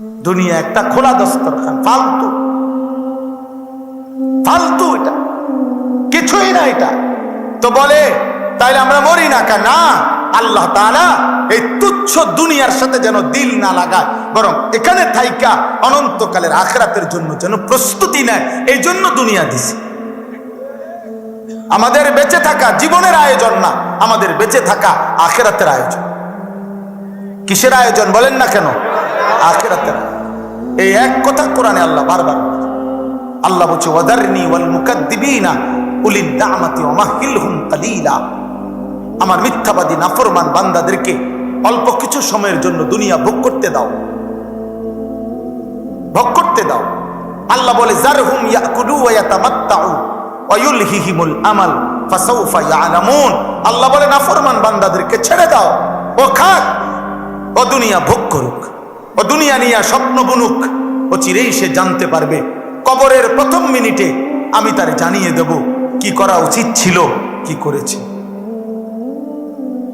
দুনিয়া একটা খোলা দস্তরখান ফালতু। ফালতু এটা। কিছুই না এটা। তো বলে, তাইলে আমরা মরি না কেন? না, আল্লাহ তাআলা এই তুচ্ছ দুনিয়ার সাথে যেন দিল না লাগায়, বরং এখানে থাইকা অনন্তকালের আখরাতের জন্য যেন প্রস্তুতি নেয়, এই জন্য দুনিয়া দিছে। আমাদের বেঁচে থাকা জীবনের আয়োজন না, আমাদের বেঁচে থাকা আখেরাতের আয়োজন। কিসের আয়োজন বলেন না কেন? আখেরাতের। আয়োজন। এই এক কথা কোরআনে আল্লাহ বারবার আল্লাহ বলছে, ওয়াদারনি ওয়াল মুকাদ্দিবিনা উলিন দামাতি ওয়া মাহিলহুম কালিলা। আমার মিথ্যাবাদী, নাফরমান বান্দাদেরকে অল্প কিছু সময়ের জন্য দুনিয়া ভোগ করতে দাও। ভোগ করতে দাও। আল্লাহ বলে জারহুম ইয়াকুলু ওয়া ইয়াতামাত্তাউ ওয়া ইউলহিহিমুল আমাল ফাসাউফা ইয়ালামুন। আল্লাহ বলে, নাফরমান বান্দাদেরকে ছেড়ে দাও। ও খাক, ও দুনিয়া ভোগ করুক। ও দুনিয়া নিয়ে স্বপ্ন বুনুক। ও চিরেই সে জানতে পারবে। কবরের প্রথম মিনিটে আমি তার জানিয়ে দেব, কি করা উচিত ছিল, কি করেছে।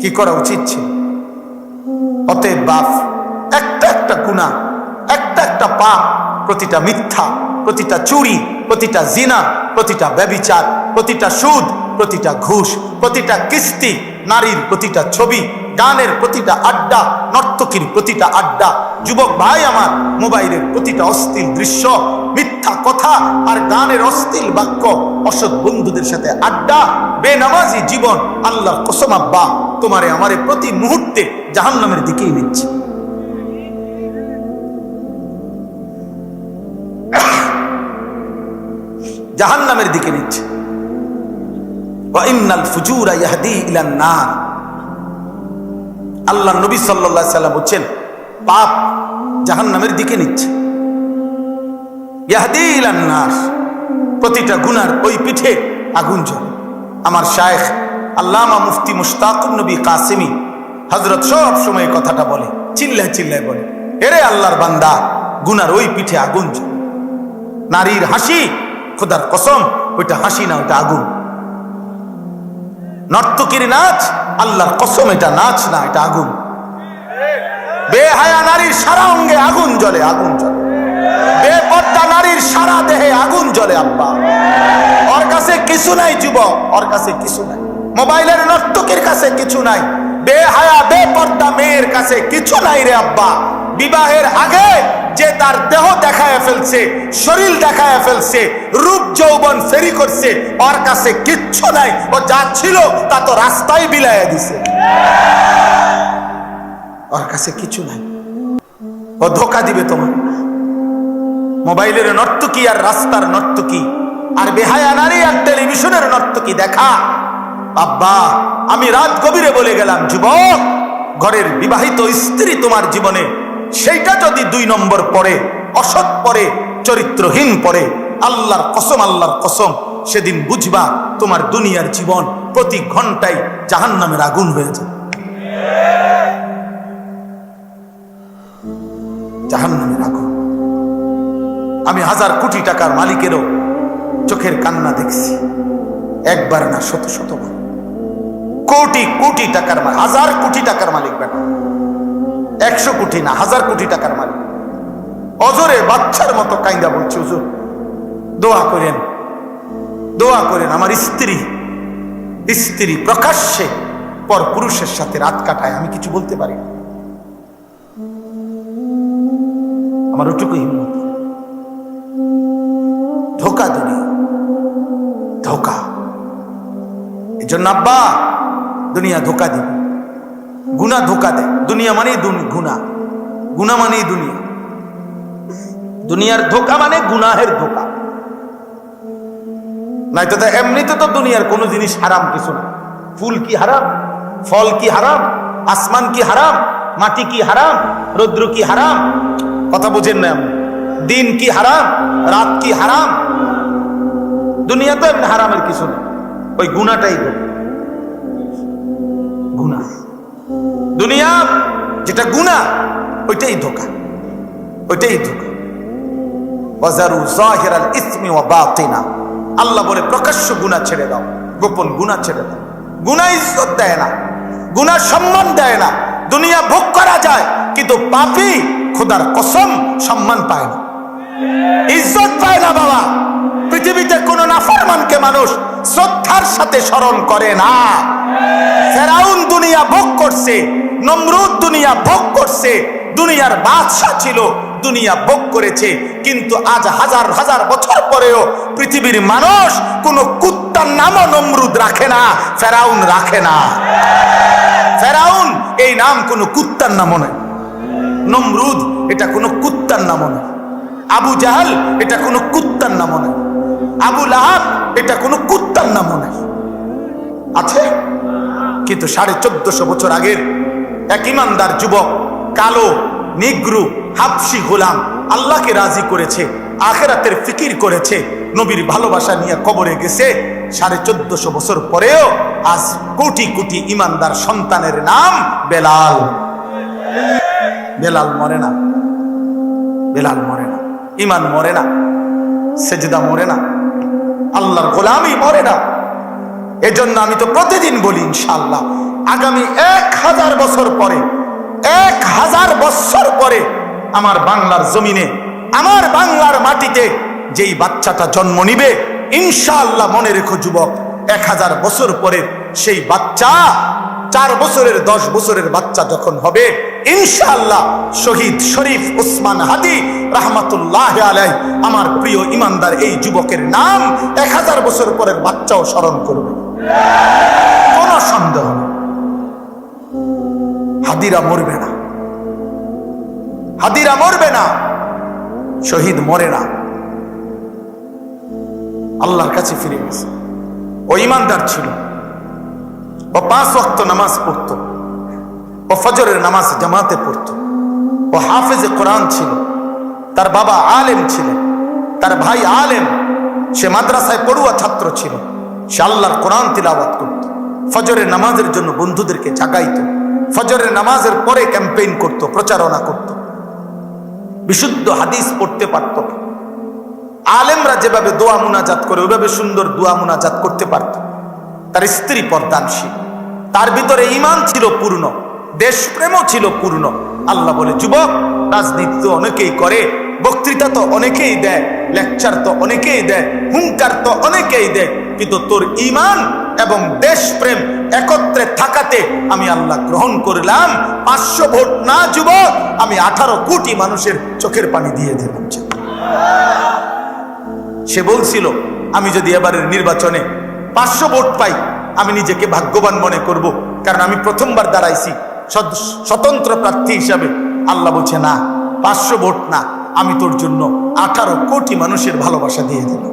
কি করা উচিত ছিল। অতএব বাপ, একটা একটা গুণা একটা একটা পাপ, প্রতিটা মিথ্যা, প্রতিটা চুরি, প্রতিটা জিনা, প্রতিটা ব্যবিচার, প্রতিটা সুদ, প্রতিটা ঘুষ, প্রতিটা কিস্তি নারীর প্রতিটা ছবি, গানের প্রতিটা আড্ডা, নর্তকীর প্রতিটা আড্ডা, যুবক ভাই আমার মোবাইলের প্রতিটা অস্থির দৃশ্য, মিথ্যা কথা আর গানের অস্থির বাক্য, অসৎ বন্ধুদের সাথে আড্ডা, বেনামাজি জীবন আল্লাহ কসম আব্বা, তোমারে আমারে প্রতি মুহূর্তে জাহান্নামের দিকেই নিচ্ছে। জাহান্নামের দিকে নিচ্ছে। আল্লাহ নবী আলাইহি সাল্লাম বলছেন পাপ জাহান্নামের দিকে নিচ্ছে। ইয়াহদি ইলান নার, প্রতিটা গুনার ওই পিঠে আগুন জ্বলে। আমার শায়েখ আল্লামা মুফতি মুশতাকুন নবী কাসিমি হজরত সব সময় কথাটা বলে, চিল্লায় চিল্লায় বলে, এরে আল্লাহর বান্দা, গুনার ওই পিঠে আগুন জ্বলে। নারীর হাসি, খোদার কসম, ওইটা হাসি না, ওইটা আগুন। নর্তকীর নাচ, আল্লাহর কসম, এটা নাচ না, এটা আগুন। বেহায়া নারীর সারা অঙ্গে আগুন জ্বলে আগুন জ্বলে। বেপর্দা নারীর সারা দেহে আগুন জ্বলে, আব্বা। ওর কাছে কিছু নাই, যুবক, ওর কাছে কিছু নাই। মোবাইলের নর্তকীর কাছে কিছু নাই। বেহায়া, বেপর্দা মেয়ের কাছে কিছু নাই রে, আব্বা। বিবাহের আগে যে তার দেহ দেখায় ফেলছে, শরীর দেখায় ফেলছে, রূপ যৌবন ফেরি করছে, ওর কাছে কিচ্ছু নাই। ও যা ছিল, তা তো রাস্তায় বিলাইয়া দিছে। ওর কাছে কিছু নাই। ও ধোকা দিবে তোমার। মোবাইলের নর্তকী আর রাস্তার নর্তকী, আর বেহায়া নারী আর টেলিভিশনের নর্তকী, দেখা। আব্বা, আমি রাত গভীরে বলে গেলাম, যুবক, ঘরের বিবাহিত স্ত্রী তোমার জীবনে সেইটা যদি দুই নম্বর পরে অসৎ পরে চরিত্রহীন পরে আল্লাহর কসম আল্লাহর কসম, সেদিন বুঝবা তোমার দুনিয়ার জীবন প্রতি ঘন্টায় জাহান নামের আগুন হয়ে যায় জাহান নামের আগুন। আমি হাজার কোটি টাকার মালিকেরও চোখের কান্না দেখছি। একবার না, শত শতবার। কোটি কোটি টাকার হাজার কোটি টাকার মালিক বেটা। একশো কোটি না, হাজার কোটি টাকার মালিক। অজরে বাচ্চার মতো কাইন্দা বলছে, হুজুর, দোয়া করেন দোয়া করেন, আমার স্ত্রী স্ত্রী প্রকাশ্যে পর পুরুষের সাথে রাত কাটায়, আমি কিছু বলতে পারি না। আমার ওটুকু হিম্মত। ধোকা দুনিয়া ধোকা। এই জন্য আব্বা, দুনিয়া ধোকা দিবে গুনা ধোকা দেয় দুনিয়া মানেই গুনা গুনা মানেই দুনিয়া। দুনিয়ার ধোকা মানে গুনাহের ধোকা। নাই তো এমনিতে তো দুনিয়ার কোনো জিনিস হারাম কিছু না। ফুল কি হারাম? ফল কি হারাম? আসমান কি হারাম? মাটি কি হারাম? রৌদ্র কি হারাম? কথা বুঝেন না। দিন কি হারাম? রাত কি হারাম? দুনিয়া তো এমনি হারামের কিছু না। ওই গুণাটাই দুনিয়া যেটা গুণা ওইটাই ধোকা। ওইটাই ধোকা। আল্লাহ বলে, প্রকাশ্য গুনাহ ছেড়ে দাও, গোপন গুনাহ ছেড়ে দাও। গুনাহ ইজ্জত দেয় না, গুনাহ সম্মান দেয় না। দুনিয়া ভোগ করা যায়, কিন্তু পাপী খোদার কসম সম্মান পায় না। ইজ্জত পায় না বাবা। নাফরমানকে মানুষ শ্রদ্ধার সাথে স্মরণ করে না। ফেরাউন দুনিয়া ভোগ করছে, নমরুদ দুনিয়া ভোগ করছে, দুনিয়ার বাদশাহ ছিল, দুনিয়া ভোগ করেছে। কিন্তু আজ হাজার হাজার বছর পরেও পৃথিবীর মানুষ কোন কুত্তার নামও নমরুদ রাখে না, ফেরাউন রাখে না। ফেরাউন এই নাম কোনো কুত্তার নামও নয়। নমরুদ এটা কোনো কুত্তার নামও নয়। আবু জাহাল এটা কোনো কুত্তার নামও নয়। আবু লাহাব, এটা কোনো কুত্তার নামও নয় আছে? কিন্তু সাড়ে চোদ্দশো বছর আগের এক ইমানদার যুবক, কালো, নিগ্রু, হাফসি গোলাম, আল্লাহকে রাজি করেছে, আখেরাতের ফিকির করেছে, নবীর ভালোবাসা নিয়ে কবরে গেছে। সাড়ে চোদ্দশো বছর পরেও আজ কোটি কোটি ইমানদার সন্তানের নাম বেলাল। বেলাল মরে না। বেলাল মরে না। ইমান মরে না। সেজদা মরে না। আল্লাহর গোলামি মরে না। এজন্য আমি তো প্রতিদিন বলি ইনশাল্লাহ আগামী এক হাজার বছর পরে, এক হাজার বছর পরে আমার বাংলার জমিনে, আমার বাংলার মাটিতে যেই বাচ্চাটা জন্ম নিবে, ইনশাআল্লাহ মনে রেখো যুবক, এক হাজার বছর পরে সেই বাচ্চা চার বছরের, দশ বছরের বাচ্চা যখন হবে, ইনশাআল্লাহ শহীদ শরীফ উসমান হাদি রাহমাতুল্লাহ আলাই আমার প্রিয় ইমানদার এই যুবকের নাম এক হাজার বছর পরের বাচ্চাও স্মরণ করবে। কোনো সন্দেহ হাদিরা মরবে না। হাদিরা মরবে না। শহীদ মরে না। আল্লাহর কাছে ফিরে গেছে। ও ইমানদার ছিল। ও পাঁচ ওয়াক্ত নামাজ পড়ত। ও ফজরের নামাজ জামাতে পড়ত। ও হাফেজে কোরআন ছিল। তার বাবা আলেম ছিলেন। তার ভাই আলেম, সে মাদ্রাসায় পড়ুয়া ছাত্র ছিল। সে আল্লাহর কোরআন তিলাবাত করত। ফজরের নামাজের জন্য বন্ধুদেরকে জাগাইত। ফজরের নামাজের পরে ক্যাম্পেইন করত, প্রচারণা করত। বিশুদ্ধ হাদিস পড়তে পারত আলেমরা যেভাবে দোয়া মুনাজাত করে, ওইভাবে সুন্দর দোয়া মুনাজাত করতে পারত তার স্ত্রী পর্দানশীল তার ভিতরে ইমান ছিল পূর্ণ, দেশপ্রেমও ছিল পূর্ণ। আল্লাহ বলে, যুবক, রাজনীতি তো অনেকেই করে, বক্তৃতা তো অনেকেই দেয়, লেকচার তো অনেকেই দেয়, হুঙ্কার তো অনেকেই দেয়, কিন্তু তোর ইমান এবং দেশপ্রেম একত্রে থাকাতে আমি আল্লাহ গ্রহণ করলাম। পাঁচশো ভোট না, যুবক, আমি আঠারো কোটি মানুষের চোখের পানি দিয়ে দিলাম। সে বলছিল, আমি যদি এবারের নির্বাচনে পাঁচশো ভোট পাই, আমি নিজেকে ভাগ্যবান মনে করব। কারণ আমি প্রথমবার দাঁড়াইছি স্বতন্ত্র প্রার্থী হিসাবে। আল্লাহ বলছে, না, পাঁচশো ভোট না, আমি তোর জন্য আঠারো কোটি মানুষের ভালোবাসা দিয়ে দিলাম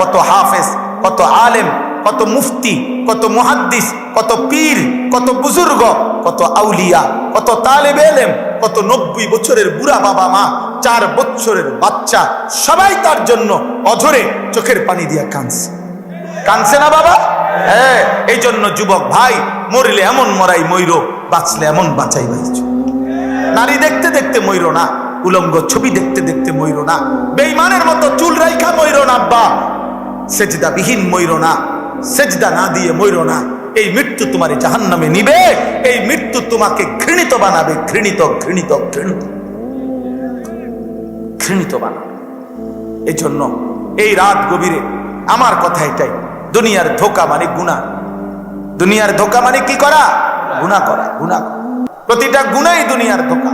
কত হাফেজ, কত আলেম, কত মুফতি, কত মুহাদ্দিস, কত পীর, কত বুজুর্গ, কত আউলিয়া, কত তালেব এলেম, কত নব্বই বছরের বুড়া বাবা মা, চার বছরের বাচ্চা, সবাই তার জন্য অঝরে চোখের পানি দিয়া কাঁদছে। কাঁদছে না বাবা? হ্যাঁ এই জন্য যুবক ভাই, মরিলে এমন মরাই ময়ূর বাঁচলে এমন বাঁচাই বাইছ নারী দেখতে দেখতে ময়ূর না, উলঙ্গ ছবি দেখতে দেখতে ময়ূর না, বেইমানের মতো চুল রাইখা ময়ূর না, আব্বা। সেজদা বিহীন ময়ূর না, সেজদা না দিয়ে ময়ূর না। এই মৃত্যু তোমার জাহান নামে নিবে, এই মৃত্যু তোমাকে ঘৃণিত বানাবে, ঘৃণিত ঘৃণিত ঘৃণিত ঘৃণিত বানাবে। এই জন্য এই রাত গভীরে আমার কথা এটাই। দুনিয়ার ধোকা মানে গুণা দুনিয়ার ধোকা মানে কি করা গুণা করা গুণা করা প্রতিটা গুণাই দুনিয়ার ধোকা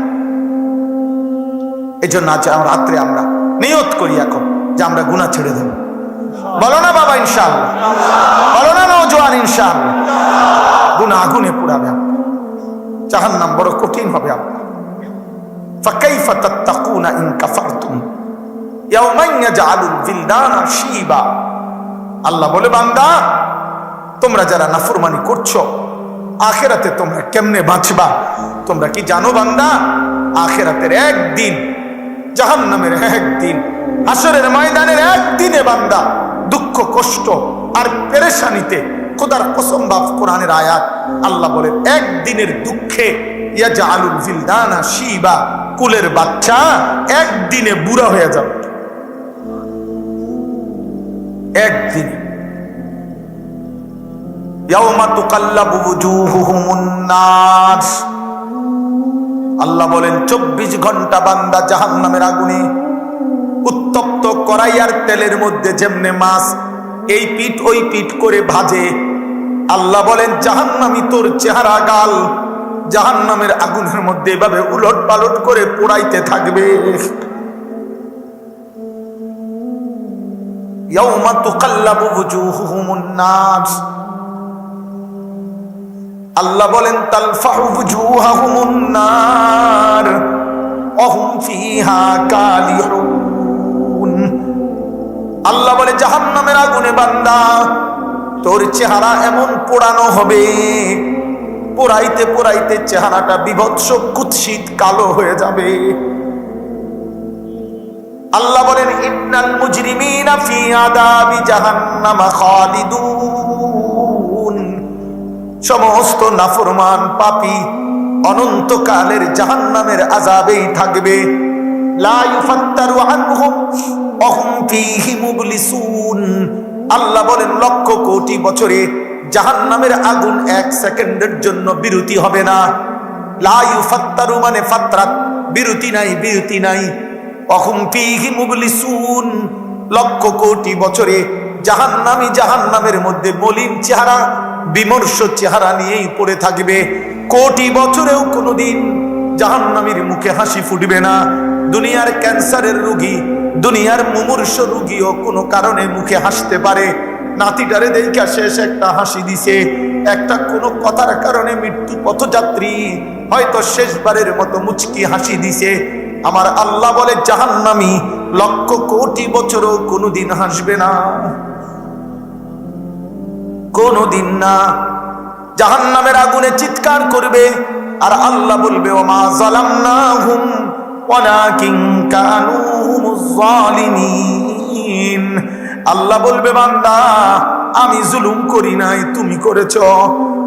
এই জন্য আজ আমরা রাত্রে আমরা নিয়ত করি এখন যে আমরা গুণা ছেড়ে দেব বলো না বাবা ইনশাআল্লাহ বলো না নৌজোয়ান ইনশাআল্লাহ গুণা আগুনে পুরাবে জাহান নাম বড় কঠিন হবে আপনার فكيف تتقون إن كفرتم يوما يجعل الولدان شيبا আল্লাহ বলে, বান্দা, তোমরা যারা নাফরমানি করছ, আখেরাতে তোমরা কেমনে বাঁচবা? তোমরা কি জানো, বান্দা, আখেরাতের একদিন, জাহান্নামের একদিন আসরের ময়দানের একদিনে, বান্দা, দুঃখ, কষ্ট আর পেরেশানিতে খোদার কসম কোরআনের আয়াত, আল্লাহ বলে, একদিনের দুঃখে ইয়াজা আলুল জিলদানা শিবা, কুলের বাচ্চা একদিনে বুড়া হয়ে যাবে। একদিনে আল্লাহ বলেন, চব্বিশ ঘণ্টা বান্দা জাহান নামের আগুনে উত্তপ্ত কড়াইয়ার তেলের মধ্যে যেমনে মাছ, এই পিঠ ওই পিঠ করে ভাজে। আল্লাহ বলেন জাহান্নামি তোর চেহারা গাল। জাহান্নামের আগুনের মধ্যে এভাবে উলট পালট করে পোড়াইতে থাকবে। আল্লাহ বলেন আল্লাহ বলে, জাহান্নামের আগুনে বান্দা, তোর চেহারা এমন পোড়ানো হবে, পোড়াইতে পোড়াইতে চেহারাটা বিভৎস কুৎসিত কালো হয়ে যাবে। আল্লাহ বলেন, ইন্নাল মুজরিমিনা ফি আদাবি জাহান্নাম খালিদুন। সমস্ত নাফরমান পাপী অনন্তকালের জাহান্নামের আযাবেই থাকবে। লা ইউফাত্তারু আনহুম অহুম ফীহি মুবলিসুন। আল্লাহ বলেন, লক্ষ কোটি বছরে জাহান্নামের আগুন এক সেকেন্ডের জন্য বিরতি হবে না। লা ইউফাত্তারু মানে ফাত্রাত, বিরতি নাই বিরতি নাই। অহুম ফীহি মুবলিসুন, লক্ষ কোটি বছরে জাহান্নামী জাহান্নামের মধ্যে মলিন চেহারা, বিমর্ষ চেহারা নিয়েই পড়ে থাকবে। কোটি বছরেও কোনোদিন জাহান্নামীর মুখে হাসি ফুটবে না। দুনিয়ার ক্যান্সারের রোগী, দুনিয়ার মুমূর্ষ রোগীও কোনো কারণে মুখে হাসতে পারে। নাতিটারে দেখা শেষ একটা হাসি দিছে। একটা কোনো কথার কারণে মৃত্যু পথযাত্রী হয়তো শেষবারের মতো মুচকি হাসি দিছে। আমার আল্লাহ বলে, জাহান্নামী লক্ষ কোটি বছরও কোনোদিন হাসবে না। কোনোদিন না। জাহান্নামের আগুনে চিৎকার করবে, আর আল্লাহ বলবে ও মা জালামনাহুম না জালিমিন। আল্লাহ বলবে, বান্দা, আমি জুলুম করি নাই, তুমি করেছ।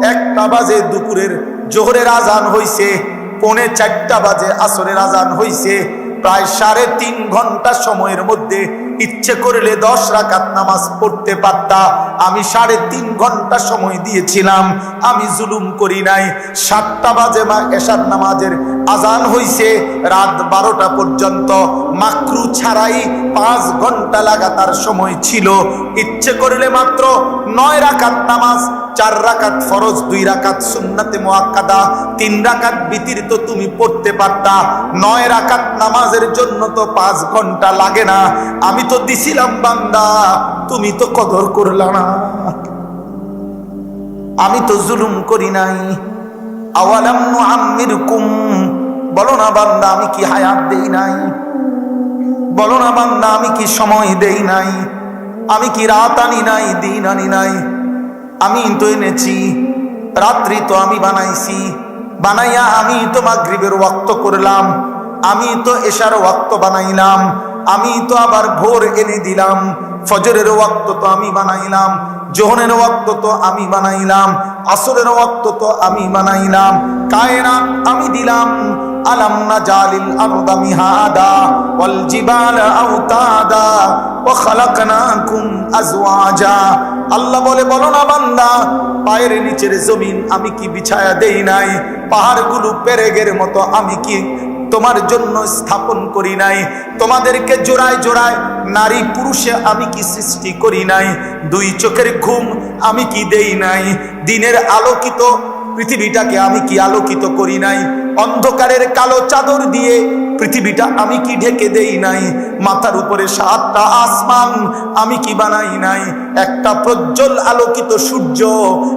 একটা বাজে দুপুরের জোহরের আজান হইছে পৌনে চারটা বাজে আসরের আজান হইছে। প্রায় সাড়ে তিন ঘণ্টা সময়ের মধ্যে ইচ্ছে করলে দশ রাকাত নামাজ পড়তে পারতা। আমি সাড়ে তিন ঘণ্টা সময় দিয়েছিলাম। আমি জুলুম করি নাই। সাতটা বাজে মা এশার নামাজের আজান হইছে। রাত বারোটা পর্যন্ত। মাকরু ছাড়াই পাঁচ ঘণ্টা লাগাতার সময় ছিল। ইচ্ছে করলে মাত্র নয় রাকাত নামাজ, চার রাকাত ফরজ, দুই রাকাত সুন্নাতে মোয়াক্কাদা তিন রাকাত বিতির তো তুমি পড়তে পারতা। নয় রাকাত নামাজের জন্য তো পাঁচ ঘণ্টা লাগে না। আমি তো দিছিলাম বান্দা, তুমি তো কদর করলা না। আমি তো জুলুম করি নাই। আওয়ালাম নুআম্মিরকুম, বলো না বান্দা, আমি কি হায়াত দেই নাই? বলো না বান্দা, আমি কি সময় দেই নাই? আমি কি রাত আনি নাই, দিন আনি নাই? আমি তো এনেছি, রাত্রি তো আমি বানাইছি। বানাইয়া আমি তো মাগরিবের ওয়াক্ত করলাম। আমি তো এশার ওয়াক্ত বানাইলাম। আমি তো আবার ভোর এনে দিলাম। ফজরের ওয়াক্ত তো আমি বানাইলাম। জোহনের ওয়াক্ত তো আমি বানাইলাম। আসরের ওয়াক্ত তো আমি বানাইলাম। কায়নাত আমি দিলাম। আলাম না জালিল মিহাদা ওয়াল জিবালা ওয়া খালাকনাকুম আজওয়াজা। আল্লাহ বলে, বলো না বান্দা, পায়ের নিচের জমিন আমি কি বিছায়া দেই নাই? পাহাড়গুলো পেরেগের মতো আমি কি তোমার জন্য স্থাপন করি নাই। তোমাদেরকে জোড়ায় জোড়ায় নারী পুরুষে আমি কি সৃষ্টি করি নাই? দুই চোখের ঘুম আমি কি দেই নাই? দিনের আলোকিত পৃথিবীটাকে আমি কি আলোকিত করি নাই? অন্ধকারের কালো চাদর দিয়ে পৃথিবীটা আমি কি ঢেকে দেই নাই? মাথার উপরে সাতটা আসমান আমি কি বানাই নাই? একটা প্রজ্জ্বল আলোকিত সূর্য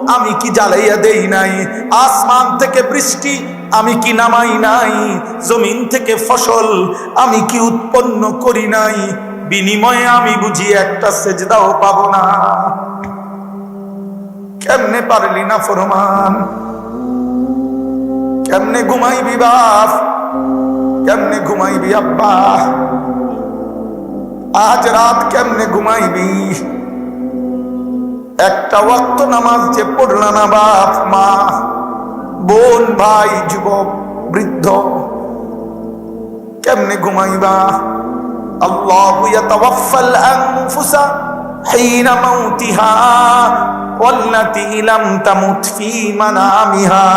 আমি কি জ্বালাইয়া দেই নাই? আসমান থেকে বৃষ্টি আমি কি নামাই নাই? জমিন থেকে ফসল আমি কি উৎপন্ন করি নাই? বিনিময়ে আমি বুঝি একটা সেজদাও পাব না। কেমনে পারলি না ফরমান? কেমনে ঘুমাইবি বাপ কেমনে ঘুমাইবি আব্বা আজ রাত কেমনে ঘুমাইবি একটা ওয়াক্ত নামাজ যে পড়লা না বাপ মা বোন ভাই যুবক বৃদ্ধ কেমনে ঘুমাইবা আল্লাহ ইয়াতাওয়াফাল আনফুসা حين موتها والتي لم تمت في منامها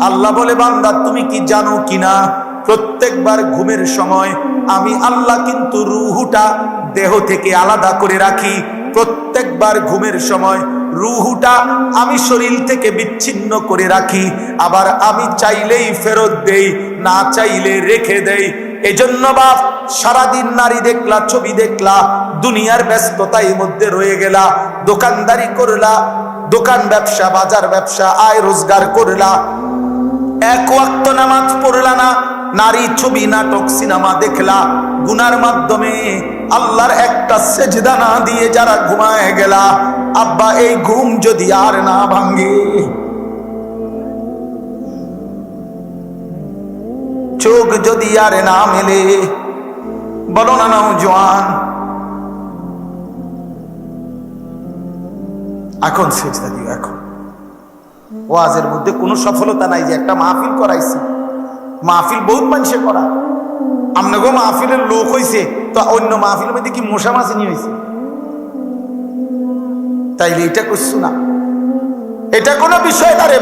আল্লাহ বলে, বান্দা, তুমি কি জানো কিনা? প্রত্যেকবার ঘুমের সময় আমি আল্লাহ কিন্তু রুহুটা দেহ থেকে আলাদা করে রাখি। প্রত্যেকবার ঘুমের সময় রুহুটা আমি শরীর থেকে বিচ্ছিন্ন করে রাখি। আবার আমি চাইলেই ফেরত দেই, না চাইলে রেখে দেই। এজন্য বাপ, সারাদিন নারী দেখলা, ছবি দেখলা, দুনিয়ার ব্যস্ততার মধ্যে রয়ে গেলা, দোকানদারি করলা, দোকান ব্যবসা, বাজার ব্যবসা, আয় রোজগার করলা এক ওয়াক্ত নামাজ পড়লা না, নারী ছবি, নাটক, সিনেমা দেখলা। গুনার মাধ্যমে আল্লাহর একটা সেজদা না দিয়ে যারা ঘুমায় গেলা, আব্বা, এই ঘুম যদি আর না ভাঙ্গে চোখ যদি আর না মেলে, বলো না নাও জোয়ান। এখন সেজদা দিও, এখন। ওয়াজের মধ্যে কোনো সফলতা নাই যে একটা মাহফিল করাইছি। মাহফিল বহুত মানুষে করা। আপনাকেও মাহফিলের লোক হয়েছে তো অন্য মাহফিলের মধ্যে কি মশা মাছিনি হয়েছে তাইলে এটা করছ না। এটা কোনো বিষয় না রে